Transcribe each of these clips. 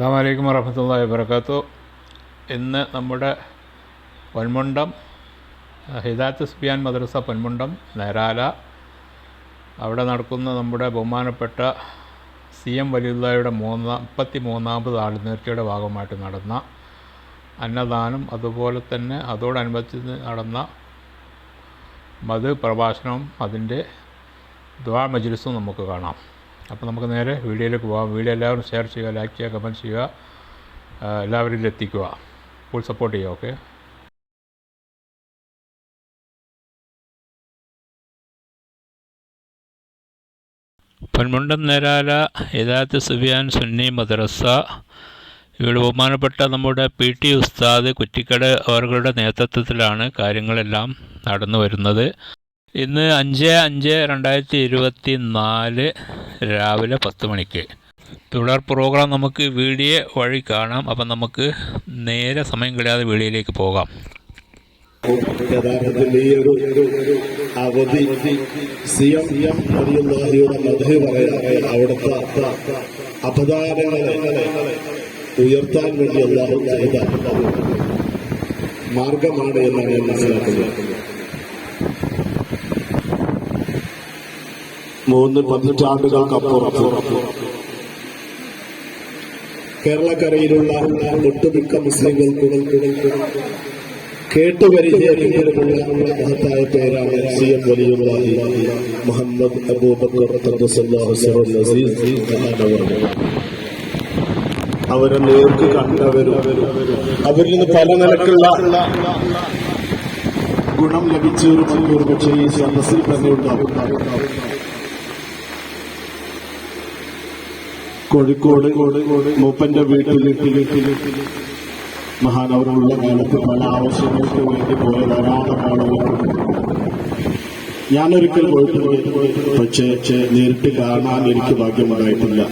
അസ്സാം വലൈക്കും വറഹമത്തല്ലാ വബർക്കാത്തു ഇന്ന് നമ്മുടെ പൊന്മുണ്ടം ഹിദാത്ത് സുബിയാൻ മദ്രസ പൊന്മുണ്ടം നേരാല. അവിടെ നടക്കുന്ന നമ്മുടെ ബഹുമാനപ്പെട്ട സി എം വലിയുള്ളയുടെ മൂന്നാം മുപ്പത്തി മൂന്നാമത് ആളുനേർച്ചയുടെ ഭാഗമായിട്ട് നടന്ന അന്നദാനം അതുപോലെ തന്നെ അതോടനുബന്ധിച്ച് നടന്ന മത് പ്രഭാഷണവും അതിന്റെ ദ്വാ മജ്ലിസും നമുക്ക് കാണാം. അപ്പോൾ നമുക്ക് നേരെ വീഡിയോയിലേക്ക് പോകാം വീഡിയോ എല്ലാവരും ഷെയർ ചെയ്യുക ലൈക്ക് ചെയ്യുക കമന്റ് ചെയ്യുക എല്ലാവരിലും എത്തിക്കുക. ഫുൾ സപ്പോർട്ട് ചെയ്യുക ഓക്കെ പൊന്മുണ്ടം നേരാല യഥാർത്ഥ സുബിയാൻ സുന്നി മദ്രസ. ഇവിടെ ബഹുമാനപ്പെട്ട നമ്മുടെ പി ടി ഉസ്താദ് കുറ്റിക്കട് അവരുടെ നേതൃത്വത്തിലാണ് കാര്യങ്ങളെല്ലാം നടന്നു വരുന്നത്. ഇന്ന് അഞ്ച് അഞ്ച് രണ്ടായിരത്തി ഇരുപത്തി നാല് രാവിലെ പത്ത് മണിക്ക്. തുടർ പ്രോഗ്രാം നമുക്ക് വീഡിയോ വഴി കാണാം. അപ്പം നമുക്ക് നേരെ സമയം കളയാതെ വീഡിയോയിലേക്ക് പോകാം. യഥാർത്ഥത്തിൽ ഈ ഒരു അവധി സി എം റളിയല്ലാഹുവിന്റെ മധു പറയാൻ അവിടുത്തെ അപദാനങ്ങളെ ഉയർത്താൻ വേണ്ടി അള്ളാഹു മാർഗമാണ് എന്നാണ് ഞാൻ മനസ്സിലാക്കുന്നത്. മൂന്ന് പതിറ്റാണ്ടുകൾക്കപ്പുറം. കേരളക്കരയിലുള്ള ഒട്ടുമിക്ക മുസ്ലിങ്ങൾക്കും കേട്ടുപരിചയമുള്ള മഹത്തായ പേരാണ് സി എം മുഹമ്മദ് അബൂബക്കർ അവരെ നേർക്ക് കണ്ടവരും അവരിൽ നിന്ന് പല നിലക്കുള്ള ഗുണം ലഭിച്ചവരും പക്ഷേ ഈ സദസ്സിൽ തന്നെ ഉണ്ടാവും. കോഴിക്കോട് മൂപ്പന്റെ വീട്ടിൽ മഹാനവരുള്ള കാലത്ത് പല ആവശ്യങ്ങൾക്ക് വേണ്ടി പോയ ധാരാളം ഞാനൊരിക്കൽ പോയിട്ടുണ്ട് പക്ഷേ നേരിട്ട് കാണാൻ എനിക്ക് ഭാഗ്യമുണ്ടായിട്ടില്ല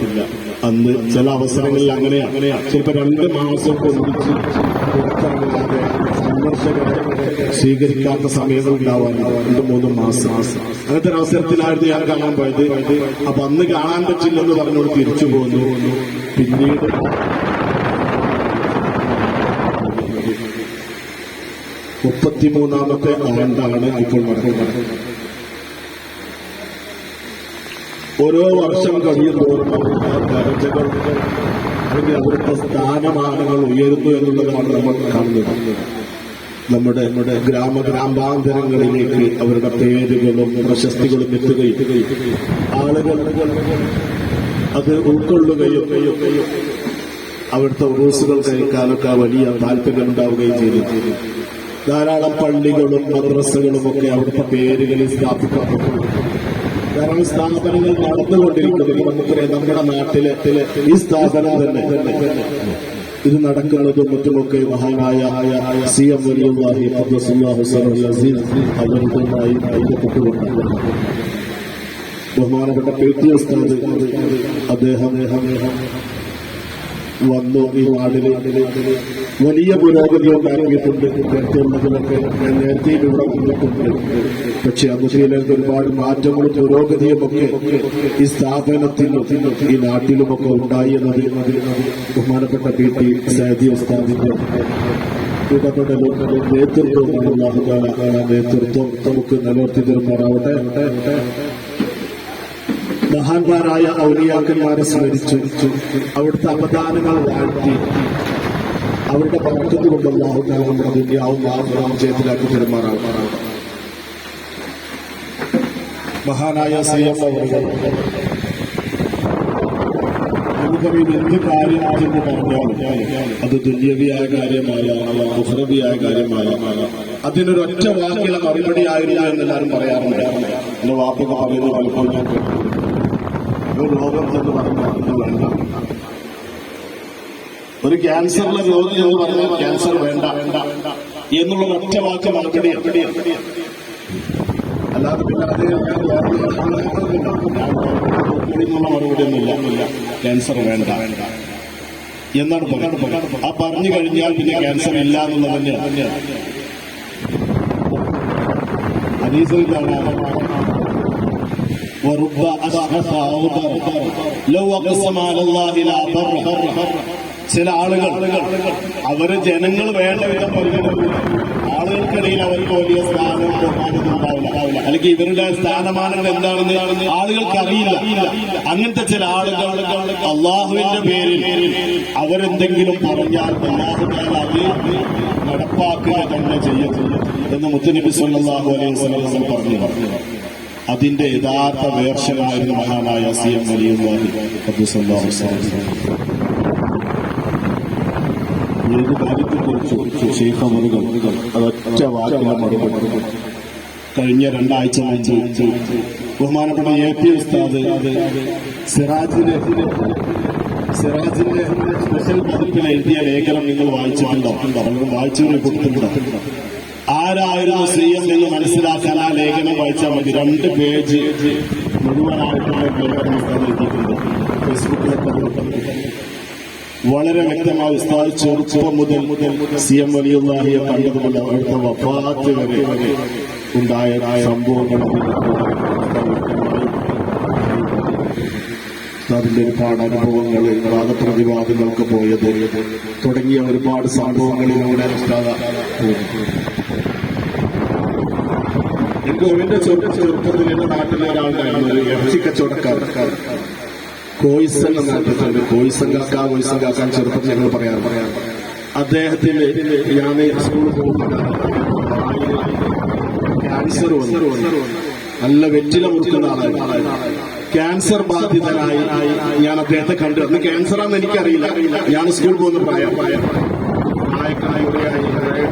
അന്ന് ചില അവസരങ്ങളിൽ അങ്ങനെയാണ് അങ്ങനെയാ. ചിലപ്പോ രണ്ട് മാസം ഒന്നിച്ച് സ്വീകരിക്കാത്ത സമയങ്ങൾ ഉണ്ടാവാറുണ്ട് രണ്ട് മൂന്ന് മാസം. അങ്ങനത്തെ ഒരു അവസരത്തിലായിരുന്നു ഞാൻ കാണാൻ പോയത്. അപ്പൊ അന്ന് കാണാൻ പറ്റില്ലെന്ന് പറഞ്ഞോട് തിരിച്ചു പോന്നു. പിന്നീട് മുപ്പത്തിമൂന്നാമത്തെ ആണ്ടാണ് ഇപ്പോൾ നടക്കുന്നത് ഓരോ വർഷം കഴിയുമ്പോഴും ദർജകൾ അല്ലെങ്കിൽ അവിടുത്തെ സ്ഥാനമാനങ്ങൾ ഉയരുന്നു എന്നുള്ളതാണ് നമ്മൾ കാണുന്നത്. നമ്മുടെ നമ്മുടെ ഗ്രാമ ഗ്രാമാന്തരങ്ങളിലേക്ക് അവരുടെ പേരുകളും പ്രശസ്തികളും എത്തുകയും ആളുകൾ അത് ഉൾക്കൊള്ളുകയും അവിടുത്തെ ഉറൂസുകൾ കഴിക്കാനൊക്കെ വലിയ താല്പര്യം ഉണ്ടാവുകയും ചെയ്തു. ധാരാളം പള്ളികളും മദ്രസകളും ഒക്കെ അവിടുത്തെ പേരുകളിൽ സ്ഥാപിക്കപ്പെട്ടു. കാരണം സ്ഥാപനങ്ങൾ നടന്നുകൊണ്ടിരിക്കുന്നത് നമുക്കറിയാം നമ്മുടെ നാട്ടിലെ ഈ സ്ഥാപനം തന്നെ. ഇത് നടക്കുന്നതും മറ്റുമൊക്കെ മഹാനായ സി എം വലിയുള്ളാഹി അബ്ദുല്ലാഹു അസീസ് അവരുമായി ബന്ധപ്പെട്ടുകൊണ്ടാണ് ബഹുമാനപ്പെട്ട പി ടി ഉസ്താദ് അദ്ദേഹം അദ്ദേഹം വന്നു ഈ നാടിൽ വലിയ പുരോഗതി ഉണ്ടാക്കിയിട്ടുണ്ട്. നേരത്തെയുള്ളതിലൊക്കെ ഞാൻ നേരത്തെയും ഇവിടെ വന്നിട്ടുണ്ട്. പക്ഷെ അന്നുശീലർക്ക് ഒരുപാട് മാറ്റങ്ങളും പുരോഗതിയും ഒക്കെ ഈ സ്ഥാപനത്തിലും ഈ നാട്ടിലുമൊക്കെ ഉണ്ടായി എന്നത് ബഹുമാനപ്പെട്ട പി ടി സാദി ഉസ്താദിന്റെ ഇടപെടലും അള്ളാഹുദാല നേതൃത്വം നമുക്ക് നിലനിർത്തി തരുമാറാവട്ടെ. മഹാന്മാരായ ഔലിയാക്കന്മാരെ സ്മരിച്ചു അവിടുത്തെ അവദാനങ്ങൾ വാഴ്ത്തി. അവരുടെ പക്കത്ത് കൊണ്ട് അള്ളാഹുദാൽ നമ്മുടെ ദുര്യാവും വിജയത്തിലാക്കി പെരുമാറാണ് മഹാനായ സയ്യം അവരുകൾ നമുക്കറിയാം എന്ത് കാര്യമാണെന്ന് പറഞ്ഞാലും അത് ദുന്യവിയായ കാര്യമായാണോ മുഹറബിയായ കാര്യമായാണോ അതിനൊരൊറ്റ വാക്കിലെ മറുപടി ആയിരുന്നു എന്നെല്ലാവരും പറയാറുണ്ട്. എന്റെ വാപ്പൊക്കെ പറയുന്നത് പലപ്പോഴും ഒരു വേണ്ട ക്യാൻസറിലെ രോഗി എന്ന് പറഞ്ഞാൽ ക്യാൻസർ വേണ്ട എന്നുള്ള ഒറ്റ വാക്ക് മറുപടി അല്ലാതെ പിന്നെ അത് എന്നുള്ള മറുപടി ഒന്നുമില്ല ക്യാൻസർ വേണ്ട. എന്നാണ് പറയുന്നത് ആ പറഞ്ഞു കഴിഞ്ഞാൽ പിന്നെ ക്യാൻസർ ഇല്ല എന്നുള്ളത് തന്നെയാണ്. ഹദീസിൽ കാണാം ورب أشعث أغبر لو أقسم على الله لا بر ചില ആളുകൾ അവര് ജനങ്ങൾ വേണ്ട വിധം പരിഗണിക്കും ആളുകൾക്കിടയിൽ അവർക്ക് വലിയ സ്ഥാനം ബഹുമാനമൊന്നും ഉണ്ടാവില്ല അല്ലെങ്കിൽ ഇവരുടെ സ്ഥാനമാനങ്ങൾ എന്താണെന്ന് ആളുകൾക്ക് അറിയില്ല അങ്ങനത്തെ ചില ആളുകൾ അള്ളാഹുവിന്റെ പേരിൽ അവരെന്തെങ്കിലും പറഞ്ഞാൽ അള്ളാഹു അത് നടപ്പാക്കുക തന്നെ ചെയ്യും എന്ന് മുത്തനബി സല്ലല്ലാഹു അലൈഹി വസല്ലം പറഞ്ഞു അതിന്റെ യഥാർത്ഥ വേർഷനായിരുന്നു മഹാനായ സി എം വസല്ലം. ഏത് കാര്യത്തെക്കുറിച്ച് കഴിഞ്ഞ രണ്ടാഴ്ച ബഹുമാനപ്പെട്ട എ പി ഉസ്താദ് സിറാജിന്റെ സിറാജിന്റെ സ്പെഷ്യൽ പതിപ്പിൽ എഴുതിയ ലേഖനം നിങ്ങൾ വായിച്ചിട്ടുണ്ടോ? പലരും വായിച്ചവരെ കൊടുത്തിട്ടുണ്ടോ ആരായിരുന്നു സി എം എന്ന് മനസ്സിലാക്കാൻ ആ ലേഖനം വായിച്ചാൽ മതി രണ്ട് പേജ് മുഴുവനായിട്ടുള്ള ലേഖനം എഴുതിയിട്ടുണ്ട് ഫേസ്ബുക്കിലൊക്കെ വളരെ വ്യക്തമായി ഉസ്താദ് ചെറുപ്പം മുതൽ മുതൽ സി എം വലിയുള്ളാഹിയെ കണ്ടതുപോലെ അവിടുത്തെ വഫാത്ത് വരെ ഉണ്ടായ സംഭവങ്ങൾ അതിന്റെ ഒരുപാട് അനുഭവങ്ങൾ വാദപ്രതിവാദങ്ങൾക്ക് പോയത് തുടങ്ങിയ ഒരുപാട് സംഭവങ്ങളിലൂടെ ഉസ്താദ. എന്റെ ചെറുപ്പ ചെറുപ്പത്തിൽ എന്റെ നാട്ടിലെ ഇറച്ചി കോയിസൻ എന്ന നാട്ടിലുണ്ട് കോയിസൻ കാക്ക കോയിസൻ കാക്കാൻ ചെറുപ്പത്തിൽ ഞങ്ങൾ പറയാറ്. പറയാറ് അദ്ദേഹത്തിന് ഞാൻ സ്കൂളിൽ ക്യാൻസർ വന്നു. നല്ല വെറ്റില മുറുക്കുന്ന ആളായിരുന്നു ക്യാൻസർ ബാധിതനായി ഞാൻ അദ്ദേഹത്തെ കണ്ടു. അന്ന് ക്യാൻസറാന്ന് എനിക്കറിയില്ല. ഞാൻ സ്കൂളിൽ പോകുന്ന പ്രായം. പ്രായം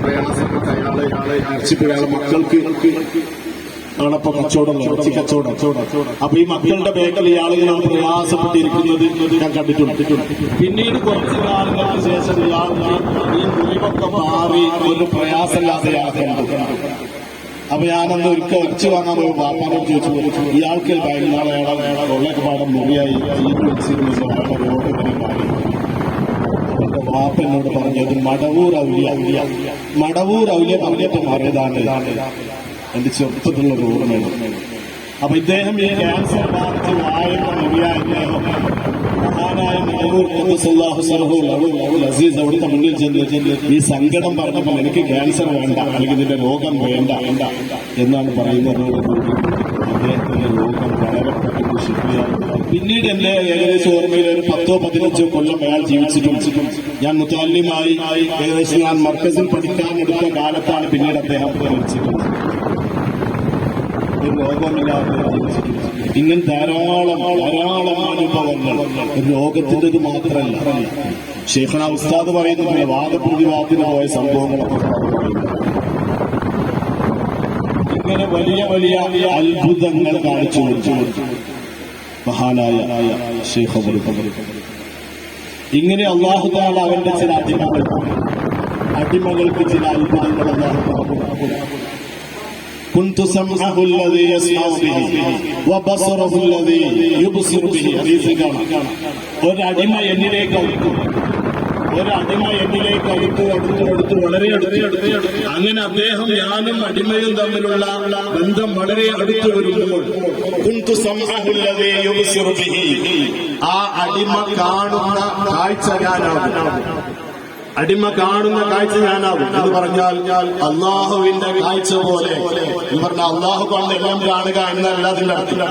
പ്രയാസപ്പെട്ട അയാളെ അയാളെ അയാളെ മക്കൾക്ക് ആണപ്പൊ കച്ചവടം ഇറച്ചി കച്ചവടം അപ്പൊ ഈ മക്കളുടെ ബേക്കൽ ഈ ആളുകളാണ് പ്രയാസപ്പെട്ടിരിക്കുന്നത് ഞാൻ കണ്ടിട്ടുണ്ട്. പിന്നീട് കുറച്ച് കാലങ്ങൾക്ക് ശേഷം ഇയാൾക്ക് ഈ മുറിവൊക്കെ മാറി ഒരു പ്രയാസമില്ലാതെ ഇയാൾക്ക് അപ്പൊ ഞാനന്ന് ഒരിക്കൽ ഇറച്ചി വാങ്ങാൻ പോയി വാപ്പാനോട് ചോദിച്ചു ഇയാൾക്ക് ഭയങ്കര ഉള്ളൊക്കെ പാടം മുറിയായി. എന്റെ വാപ്പ എന്നോട് പറഞ്ഞത് മടവൂർ ഔലിയ ഔലിയ. മടവൂർ ഔലിയ പറഞ്ഞിട്ട് മാറിയതാണ്. എന്റെ ചെറുപ്പത്തിലുള്ള ഒരു ഓർമ്മയാണ് അപ്പൊ ഇദ്ദേഹം ഈ ക്യാൻസർ ബാധിച്ച് മഹാനായ അസീസ് അവിടുത്തെ മുന്നിൽ ചെന്ന് ഈ സങ്കടം പറഞ്ഞപ്പോൾ എനിക്ക് ക്യാൻസർ വേണ്ട അല്ലെങ്കിൽ ഇതിന്റെ രോഗം വേണ്ട വേണ്ട എന്നാണ് പറയുന്നത്. അദ്ദേഹത്തിന്റെ രോഗം വളരെ പിന്നീട് എന്റെ ഏകദേശം ഓർമ്മയിൽ ഒരു പത്തോ പതിനഞ്ചോ കൊല്ലം അയാൾ ജീവിച്ചിട്ടും ഞാൻ മുത്താലിമായി ഏകദേശം ഞാൻ മർക്കസിൽ പഠിക്കാൻ എടുത്ത പിന്നീട് അദ്ദേഹം മരിച്ചിട്ടുള്ളത് ഒരു രോഗമില്ലാതെ. ഇങ്ങനെ ധാരാളം ധാരാളം അനുഭവങ്ങൾ രോഗത്തിന്റെത് മാത്രമല്ല. ഷേഖന ഉസ്താദ് പറയുന്നത് വാദപ്രതിവാദത്തിന് പോയ സംഭവങ്ങളൊക്കെ ഇങ്ങനെ വലിയ വലിയ അത്ഭുതങ്ങൾ കാണിച്ചു കൊടുത്തു. മഹാനായ അബുൽ ഇങ്ങനെ അള്ളാഹുദാണ് അവന്റെ ചില അടിമകൾ അടിമകൾക്ക് ചില അത്ഭുതങ്ങൾ അള്ളാഹു താല كنت سمعه الذي يسمع به وبصره الذي يبصر به ഹദീസിൽ കാണാം ഒരടിമ എന്നിലേക്ക് അടുത്തു ഒരടിമ എന്നിലേക്ക് അടുത്തു അടുത്തു അടുത്തു വളരെ അടുത്ത് അടുത്ത് അങ്ങനെ അദ്ദേഹം ഞാനും അടിമയും തമ്മിലുള്ള ബന്ധം വളരെ അടുത്തു വരുമ്പോൾ കുന്തു സംഅഹു الذي يبصر به ആ അടിമ കാണുന്ന കാഴ്ച ഞാനാകും അടിമ കാണുന്ന കാഴ്ച ഞാനാകും. എന്ന് പറഞ്ഞാൽ അള്ളാഹുവിന്റെ കാഴ്ച പോലെ അള്ളാഹു കൊണ്ട് എല്ലാം കാണുക എന്നല്ല അതിന്റെ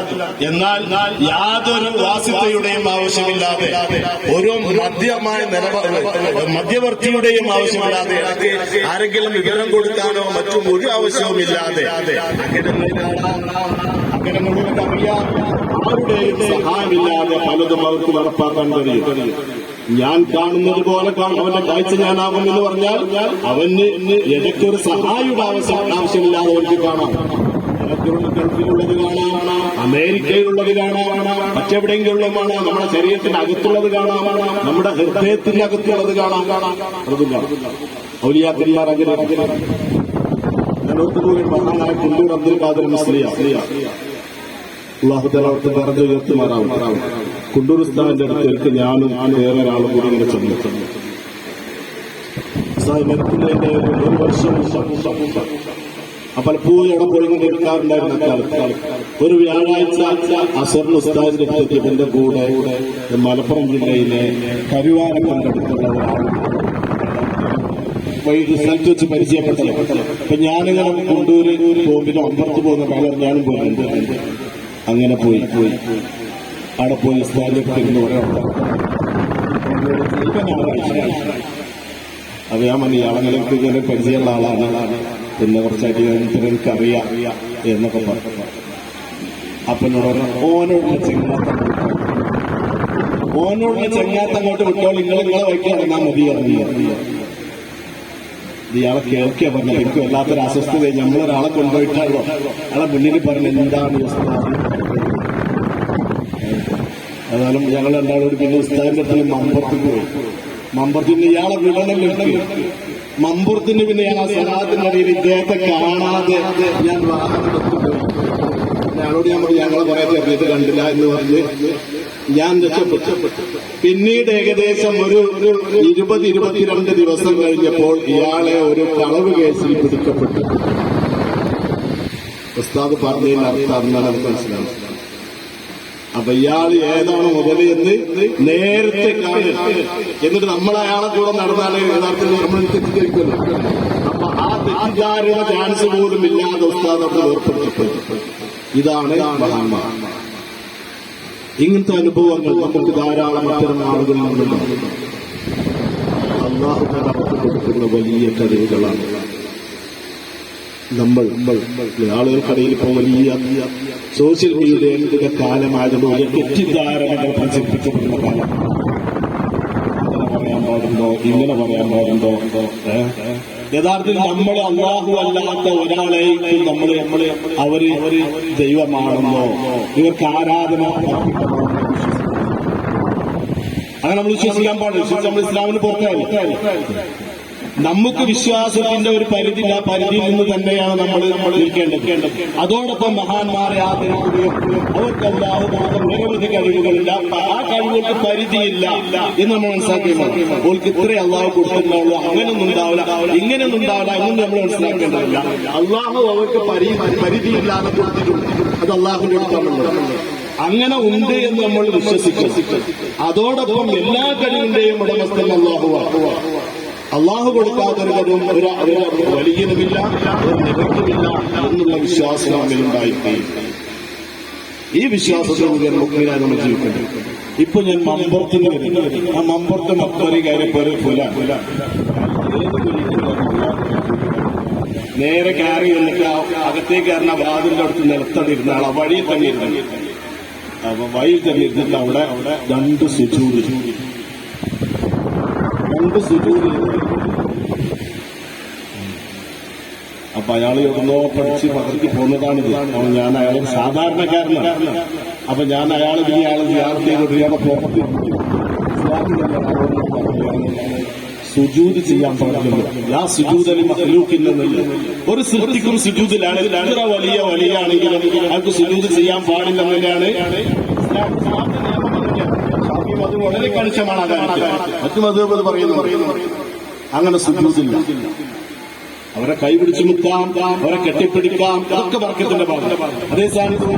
എന്നാൽ യാതൊരു വാസിത്തയുടെയും ആവശ്യമില്ലാതെ ഒരു മദ്യമായ മധ്യവർത്തിയുടെയും ആവശ്യമില്ലാതെ ആരെങ്കിലും വിവരം കൊടുക്കാനോ മറ്റും ഒരു ആവശ്യവും ഇല്ലാതെ അങ്ങനെ മുഴുവൻ അറിയാം ആരുടെയും സഹായമില്ലാതെ പലതും അവർക്ക് നടപ്പാക്കാൻ കഴിയും. ഞാൻ കാണുന്നത് പോലെ കാണും. അവന്റെ കാഴ്ച ഞാനാകും എന്ന് പറഞ്ഞാൽ അവന് ഇടയ്ക്കൊരു സഹായിയുടെ ആവശ്യം ആവശ്യമില്ലാതെ അവർക്ക് കാണാം. ഗൾഫിലുള്ളത് കാണാം അമേരിക്കയിലുള്ളത് കാണാം മറ്റെവിടെയെങ്കിലും കാണാം നമ്മുടെ ശരീരത്തിന്റെ അകത്തുള്ളത് കാണാം നമ്മുടെ ഹൃദയത്തിന്റെ അകത്തുള്ളത് കാണാം. അതും കാണാം അങ്ങനെ അങ്ങനെ മഹാനായ കുണ്ടൂർ അബ്ദുൽ ഖാദർ മുസ്ലിയ അള്ളാഹുദാല അവിടുത്തെ പറഞ്ഞു ഉയർത്തുമാറാവും കുണ്ടൂർ അടുത്തേക്ക് ഞാനും വേറെ ഒരാളും കൂടി ഇങ്ങനെ ചെന്നു. ഒരു വർഷം പലപ്പോഴും അവിടെ പോയി ഇങ്ങനെ ഇരിക്കാറുണ്ടായിരുന്ന കാലത്ത് ഒരു വ്യാഴാഴ്ച അസറിന് ഉസ്താദിന്റെ കൂടെ മലപ്പുറം ജില്ലയിലെ കരുവാരക്കാരടുത്തുള്ള ഒരാൾ വൈകി സ്ഥലത്ത് വെച്ച് പരിചയപ്പെട്ടത്. അപ്പൊ ഞാനിങ്ങനെ കൊണ്ടൂര് പോകുമ്പോൾ അമ്പലത്ത് പോകുന്ന കാലം ഞാനും പോയി അങ്ങനെ പോയി പോയി. അവിടെ പോയി ഉസ്താദിന്റെ ഇരുന്ന് പറയാം. അപ്പൊ ഞാൻ ഇങ്ങനെ പരിചയമുള്ള ആളാണ്. പിന്നെ കുറച്ചായിട്ട് ഇത്ര എനിക്ക് അറിയാം എന്നൊക്കെ പറഞ്ഞു. അപ്പൊ എന്നോട് പറഞ്ഞു ഓനോടുള്ള ചെങ്ങാത്ത ഓനോടുള്ള ചെങ്ങാത്ത അങ്ങോട്ട് വിട്ടോ നിങ്ങൾ നിങ്ങളെ വൈക്കി ഇറങ്ങാൻ മതി അറിയാം ഇയാളെ കേൾക്കുക പറഞ്ഞു എനിക്ക് വല്ലാത്തൊരു അസ്വസ്ഥത നമ്മളൊരാളെ കൊണ്ടുപോയിട്ടാണല്ലോ. അയാളെ മുന്നിൽ പറഞ്ഞ എന്താണ് അതാലും ഞങ്ങൾ രണ്ടാളോട് പിന്നെ ഉസ്താദിന്റെ മമ്പുറത്തേക്ക് പോയി. മമ്പുറത്തിന് ഇയാളെ വിടണം കിട്ടി മമ്പുറത്തിന് പിന്നെ ഞാൻ ആ സ്ഥലത്തിന്റെ ഇടയിൽ ഇദ്ദേഹത്തെ കാണാതെ ഞാൻ ഞങ്ങളോട് ഞാൻ പറഞ്ഞു ഞങ്ങളെ പറയാൻ ചെറിയത് കണ്ടില്ല എന്ന് പറഞ്ഞ് ഞാൻ രക്ഷപ്പെട്ടു. പിന്നീട് ഏകദേശം ഒരു ഇരുപത് ഇരുപത്തിരണ്ട് ദിവസം കഴിഞ്ഞപ്പോൾ ഇയാളെ ഒരു കളവ് കേസിൽ പിടിക്കപ്പെട്ടു. ഉസ്താദ് പറഞ്ഞതിന് അർത്ഥം എന്നാണ് നമുക്ക് മനസ്സിലാവും അപ്പൊ ഇയാൾ ഏതാണ് മുതൽ എന്ന് നേരത്തെ കാണുക എന്നിട്ട് നമ്മൾ അയാളെ കൂടെ നടന്നാലേ യഥാർത്ഥത്തിൽ നമ്മൾ തെറ്റിദ്ധരിക്കുമല്ലോ അപ്പൊ ആ തെറ്റിദ്ധാരണ ചാൻസ് പോലും ഇല്ലാതെ ഉസ്താദ് നമ്മൾ ഏർപ്പെടുത്തപ്പെട്ടു ഇതാണ് മഹാന്മാർ. ഇങ്ങനത്തെ അനുഭവങ്ങൾ നമുക്ക് ധാരാളം അത്തരം ആളുകളിൽ നിന്നുണ്ട് അള്ളാഹു കൊടുക്കുന്ന വലിയ കഴിവുകളാണ് നമ്മൾ ആളുകൾക്കിടയിൽ ഇപ്പോൾ വലിയ സോഷ്യൽ മീഡിയയുടെ കാലമായതുകൊണ്ട് തെറ്റിദ്ധാരണകൾ പ്രചരിപ്പിക്കപ്പെടുന്ന കാലം. പറയാൻ പാടുണ്ടോ? ഇങ്ങനെ പറയാൻ പാടുണ്ടോ? യഥാർത്ഥത്തിൽ നമ്മൾ അള്ളാഹു അല്ലാത്ത ഒരാളെ നമ്മൾ നമ്മൾ അവർ അവർ ദൈവമാണെന്നോ ഇവർക്ക് ആരാധന അങ്ങനെ നമ്മൾ വിശ്വസിക്കാൻ പാടില്ല. നമ്മൾ ഇസ്ലാമിന് പുറത്തായി. നമുക്ക് വിശ്വാസത്തിന്റെ ഒരു പരിധി ആ പരിധിയിൽ നിന്ന് തന്നെയാണ് നമ്മൾ നമ്മൾ നിൽക്കേണ്ടത് അതോടൊപ്പം മഹാന്മാരെ ആദരിക്കുകയും അവർക്ക് നിരവധി കഴിവുകളില്ല ആ കഴിവുകൾക്ക് പരിധിയില്ല എന്ന് നമ്മൾ മനസ്സിലാക്കിയത് അവർക്ക് ഇത്രേ അള്ളാഹു കൊടുക്കുന്നുള്ളൂ അങ്ങനെയൊന്നും ഉണ്ടാവില്ല. ഇങ്ങനെയൊന്നും ഉണ്ടാവില്ല. അങ്ങനെ നമ്മൾ മനസ്സിലാക്കേണ്ടതില്ല. അള്ളാഹു അവർക്ക് പരി പരിധിയില്ലാതെ കൊടുത്തിട്ടുണ്ട്. അത് അള്ളാഹുവിന്റെ അടുത്താണുള്ളത്. അങ്ങനെ ഉണ്ട് എന്ന് നമ്മൾ വിശ്വസിക്കും അതോടൊപ്പം എല്ലാ കഴിവിന്റെയും ഉടമസ്ഥൻ അള്ളാഹുവാണ്. അള്ളാഹു കൊടുക്കാത്തൊരു കഴിവും ഒരു ഒരു വലിയതുമില്ല ഒരു നികത്തുമില്ല എന്നുള്ള വിശ്വാസം നമ്മിൽ ഈ ഈ വിശ്വാസത്തോടെ മുക്കിനായി നമ്മൾ ജീവിക്കുന്നത് ഇപ്പൊ ഞാൻ മമ്പുറത്തിന് ആ മമ്പുറത്ത് മക്കളി പോലെ പുല. നേരെ കയറി എന്നിട്ട് അകത്തേക്ക് കയറുന്ന വാതിലിന്റെ അടുത്ത് നിലത്തടിരുന്ന ആളാ ആ വഴിയിൽ തന്നെ ഇരുന്നു. വഴിയിൽ തന്നെ ഇരുന്നിട്ട് അവിടെ അവിടെ രണ്ട് സുജൂത്. സുജൂത് അപ്പൊ അയാൾ എവിടുന്നോ പഠിച്ച് പകർത്തി പോന്നതാണിത്. അപ്പൊ ഞാൻ അയാൾ സാധാരണക്കാരനാണ് അപ്പൊ ഞാൻ അയാൾ ഈ അയാൾ ഇയാളെ പുറത്ത് സുജൂത് ചെയ്യാൻ പാടില്ല ആ സുജൂതലി മഹലൂക്കില്ലെന്നില്ല ഒരു സുഹൃത്തിക്കും സുജൂതിലാണ് എത്ര വലിയ വലിയ ആണെങ്കിലും അയാൾക്ക് സുജൂത് ചെയ്യാൻ പാടില്ലെന്നതിനാണ് വളരെ മറ്റു മധുബത് പറയുന്നു അങ്ങനെ സുജൂതില്ല. അവരെ കൈപിടിച്ച് മുക്കാം അവരെ കെട്ടിപ്പിടിക്കാം അതൊക്കെ വർക്കത്തിന്റെ ഭാഗം അതേ സ്ഥാനത്ത്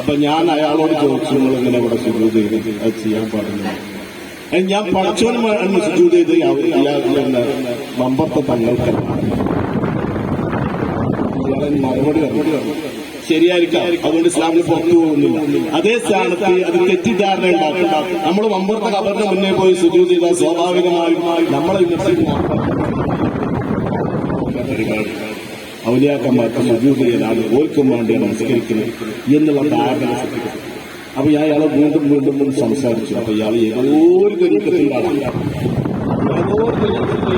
അപ്പൊ ഞാൻ അയാളോട് ചോദിച്ചു നിങ്ങൾ ഇങ്ങനെ ഇവിടെ സുജൂത് ചെയ്ത് അത് ചെയ്യാൻ പാടില്ല? ഞാൻ പഠിച്ചവനും സുജൂത് ചെയ്ത് മമ്പത്തെ തങ്ങൾക്ക് മറുപടി മറുപടി ശരിയായിരിക്കാം. അതുകൊണ്ട് ഇസ്ലാമിൽ പുറത്തു പോകുന്നില്ല. അതേ സ്ഥാനത്ത് അത് തെറ്റിദ്ധാരണ ഉണ്ടാക്കും. നമ്മൾ മമ്പുറത്തെ കബറിന് മുന്നേ പോയി സുജു ചെയ്താൽ സ്വാഭാവികമായും നമ്മളെ വിമർശിക്കുന്ന ഔലിയാക്കന്മാർക്ക് സുജൂത് ചെയ്യലാണ്. ഓർക്കും വേണ്ടിയാണ് നമസ്കരിക്കുന്നത് എന്നുള്ള ധാരണ അപ്പൊ ഞാൻ ഇയാളെ വീണ്ടും വീണ്ടും വീണ്ടും സംസാരിച്ചു. അപ്പൊ ഇയാൾ ഏതോ ഒരു തെരുക്കത്തിലാണ് ഏതോ ഒരു തെരുക്കത്തിൽ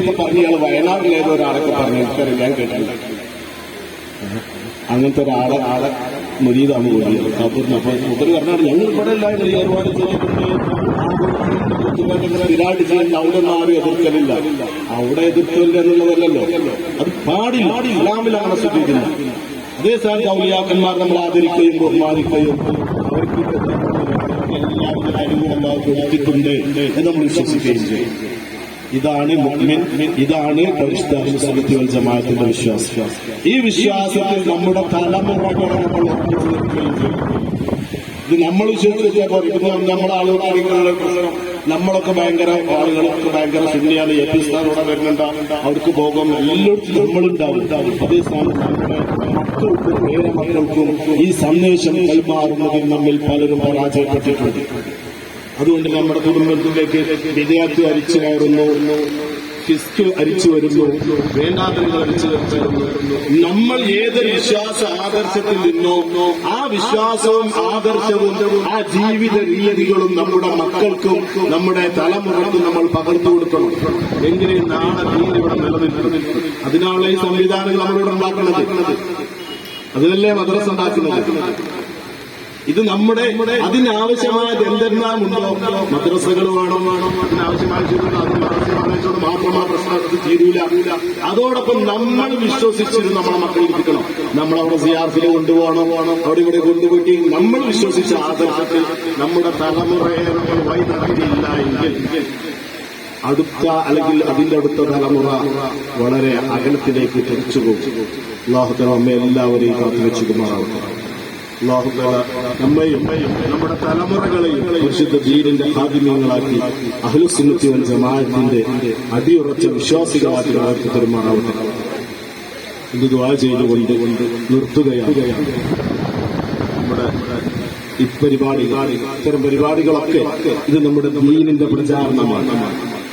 ഏതോ പറഞ്ഞ് ഇയാൾ വയനാട്ടിൽ ഏതോ ഒരാളൊക്കെ പറഞ്ഞു. എനിക്കറിയാൻ കേട്ടില്ല അങ്ങനത്തെ ഒരാളെ ആളെ മുരീതാണ് കൂടിയത് അപ്പം മൂപ്പര് പറഞ്ഞാണ് ഞങ്ങൾ ഇവിടെ എല്ലാവരും ഒരുപാട് സ്ഥിരമായിട്ട് ചെയ്യുന്ന അവിടെ ഒന്നും ആരും എതിർക്കലില്ല. അവിടെ എതിർക്കില്ല എന്നുള്ളതല്ലല്ലോ. അത് പാടില്ല. പാടി ഇല്ലാമിലാണ് ശ്രദ്ധിക്കുന്നത് അതേ സ്ഥാനത്ത് ഔലിയാക്കന്മാർ നമ്മൾ ആദരിക്കുകയും ബഹുമാനിക്കുകയും അവർക്ക് എല്ലാവരുടെ കാര്യങ്ങളും എന്ന് നമ്മൾ വിശ്വസിക്കുകയും ചെയ്യും. ഇതാണ് മുഅ്മിൻ ഇതാണ് പരിശുദ്ധ ജമാഅത്തിന്റെ വിശ്വാസം. ഈ വിശ്വാസത്തിൽ നമ്മുടെ ഇത് നമ്മൾ വിശ്വസിച്ചാൽ പോലെ നമ്മുടെ ആളുകളാണെങ്കിൽ നമ്മളൊക്കെ ഭയങ്കര ആളുകളൊക്കെ ഭയങ്കര ശൂന്യാണ് എ പി സ്ഥാനോടെ വരുന്നുണ്ട്. അവർക്ക് പോകും. എല്ലായിടത്തും നമ്മളുണ്ടാവും. അതേ സ്ഥാനത്ത് ഈ സന്ദേശം കൈമാറുന്നതിൽ നമ്മിൽ പലരും പരാജയപ്പെട്ടിട്ടുണ്ട്. അതുകൊണ്ട് നമ്മുടെ കുടുംബത്തിലേക്ക് വിദ്യാർത്ഥി അരിച്ചു കയറുന്നു. ഫിസ്ക് അരിച്ചു വരുന്നു. വേണ്ടാതെ അരിച്ചു വരുന്നു നമ്മൾ ഏത് വിശ്വാസ ആദർശത്തിൽ നിന്നോ ആ വിശ്വാസവും ആദർശവും ആ ജീവിത രീതികളും നമ്മുടെ മക്കൾക്കും നമ്മുടെ തലമുറക്കും നമ്മൾ പകർന്നു കൊടുക്കണം. എങ്കിലേ നാളെ ഇവിടെ നിലനിൽക്കും. അതിനാണ് ഈ സംവിധാനങ്ങൾ നമ്മളിവിടെ ഉണ്ടാക്കുന്നത്. അതിനല്ലേ മദ്രസ ഉണ്ടാക്കുന്നത്? ഇത് നമ്മുടെ അതിനാവശ്യമായ എന്തെല്ലാം ഉണ്ടോ മദ്രസകൾ വേണം. വേണം അതിനാവശ്യമായ ചെയ്തിട്ട് അത് മദ്രസ മാത്രമാ പ്രശ്നം തീരൂല. അതോടൊപ്പം നമ്മൾ വിശ്വസിച്ചിരുന്ന് നമ്മളെ മക്കളെ ഇരിക്കണം നമ്മൾ അവിടെ സിയാർത്തിൽ കൊണ്ടുപോകണം. അവിടെ ഇവിടെ കൊണ്ടുപോയി നമ്മൾ വിശ്വസിച്ച ആദർശത്തിൽ നമ്മുടെ തലമുറയെ നമ്മൾ വഴി നടത്തിയില്ല എങ്കിൽ അടുത്ത അല്ലെങ്കിൽ അതിന്റെ അടുത്ത തലമുറ വളരെ അകലത്തിലേക്ക് തിരിച്ചു പോകും. അള്ളാഹുത്തല നമ്മെ എല്ലാവരെയും കാത്തുവെച്ചുകുമാറാവട്ടെ അള്ളാഹുത്തല നമ്മയും നമ്മുടെ തലമുറകളെയും വിശുദ്ധ ദീനിന്റെ ഹാദിമ്യങ്ങളാക്കി അഹ്ലുസുന്നത്തി വൽ ജമാഅത്തിന്റെ അടിയുറച്ച വിശ്വാസികളാക്കി അവർക്ക് പെരുമാറാവട്ടെ ഇത് ദ്വാ ചെയ്തുകൊണ്ട് നിർത്തുകയാണ്. നമ്മുടെ ഈ പരിപാടികൾ ഇത്തരം പരിപാടികളൊക്കെ ഇത് നമ്മുടെ ദീനിന്റെ പ്രചാരണമാണ്.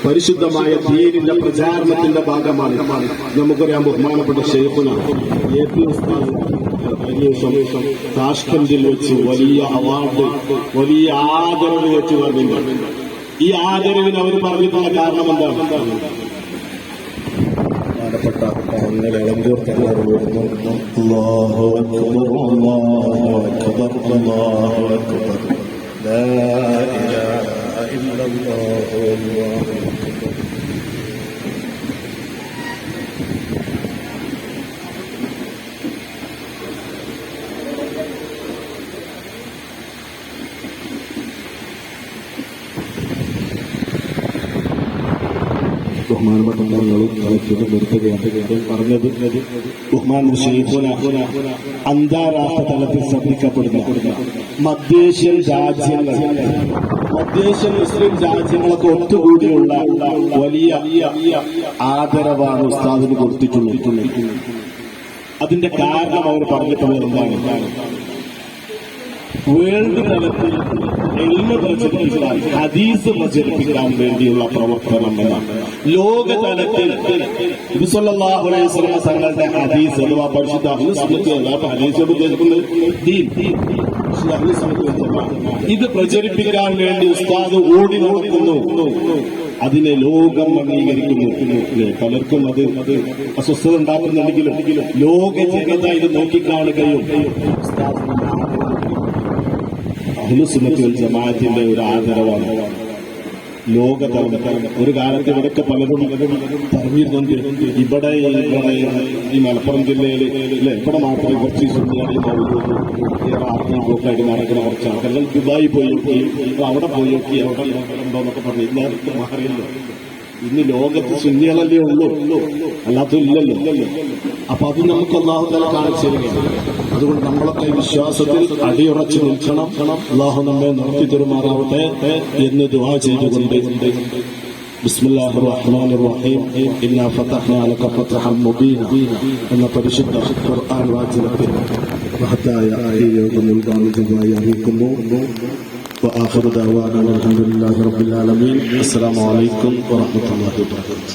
പരിശുദ്ധമായ ദീനിന്റെ പ്രചാരണത്തിന്റെ ഭാഗമാണ്. നമുക്കറിയാം ബഹുമാനപ്പെട്ട ഷെയ്ഖുന എ പി ഉസ്താദ് സന്തോഷം താഷ്കന്തിൽ വെച്ച് വലിയ അവാർഡ് വലിയ ആദരവ് വെച്ച് പറഞ്ഞിട്ടുണ്ട് ഈ ആദരവിന് അവർ പറഞ്ഞിട്ടുള്ള കാരണം എന്താണ് ബഹുമാനപ്പെട്ട അല്ലാഹു അക്ബർ അക്ബർ ലാ ഇലാഹ അന്താരാഷ്ട്ര തലത്തിൽ ശ്രദ്ധിക്കപ്പെടുന്ന മധ്യേഷ്യൻ രാജ്യങ്ങൾ മധ്യേഷ്യൻ മുസ്ലിം രാജ്യങ്ങളൊക്കെ ഒത്തുകൂടിയുള്ള വലിയ ആദരവാണ് ഉസ്താദിന് കൊടുത്തിട്ടുള്ളത്. അതിന്റെ കാരണം അവർ പറഞ്ഞിട്ടുള്ളത് എന്താണ്? വേൾഡ് തലത്തിൽ എൽമ പ്രചരിപ്പിക്കാൻ ഹദീസ് പ്രചരിപ്പിക്കാൻ വേണ്ടിയുള്ള പ്രവർത്തനം എന്നാണ് ലോക തലത്തിൽ തങ്ങളുടെ ഹദീസ് അഥവാ പരിശുദ്ധ. ഇത് പ്രചരിപ്പിക്കാൻ വേണ്ടി ഉസ്താദ് ഓടി നടക്കുന്നു അതിനെ ലോകം അംഗീകരിക്കുന്നു? പലർക്കും അത് അത് അസ്വസ്ഥത ഉണ്ടാക്കുന്നുണ്ടെങ്കിലും ലോക ജനത ഇത് നോക്കിക്കാണുകയും ഉസ്താദിന്റെ അഹ്ലുസുന്നത്തി ജമാഅത്തിന്റെ ഒരു ആദരവാണ്. ലോകതലം ഒരു കാലത്ത് ഇവിടെയൊക്കെ പലരും പറഞ്ഞിരുന്നുണ്ട്. ഇവിടെ ഈ മലപ്പുറം ജില്ലയിൽ അല്ലെ ഇവിടെ മാത്രമേ കുറച്ച് ആത്മീയമായിട്ട് നടക്കുന്ന കുറച്ച് ആൾക്കാർ ദുബായി പോയി നോക്കി അവിടെ പോയി നോക്കി അവിടെ ഉണ്ടോ എന്നൊക്കെ പറഞ്ഞു ഇല്ലാതെ മാറിയല്ലോ ഇന്ന് ലോകത്ത് സുന്നികളല്ലേ ഉള്ളൂ? അല്ലാത്തല്ലോ അപ്പൊ അത് നമുക്ക് അള്ളാഹു തല കാണിച്ചു തരികയാണ്. അതുകൊണ്ട് നമ്മളൊക്കെ വിശ്വാസത്തിൽ അടിയുറച്ചു നിൽക്കണം. അള്ളാഹു നമ്മെ നടത്തി തെരുമാറാവട്ടെ എന്ന് ദുവാ ചെയ്തുകൊണ്ട്. ബിസ്മില്ലാഹിർ റഹ്മാനിർ റഹീം. ഇന്നാ ഫതഹ്നാ ലക ഫതഹൻ മുബീനാ എന്ന പരിശുദ്ധ ഖുർആൻ വാചനത്തിൽ മഹത്തായ ഈ യോഗം ഉദ്ഘാടനമായി അറിയിക്കുന്നു وآخر دعوانا الحمد لله رب العالمين السلام عليكم ورحمة الله وبركاته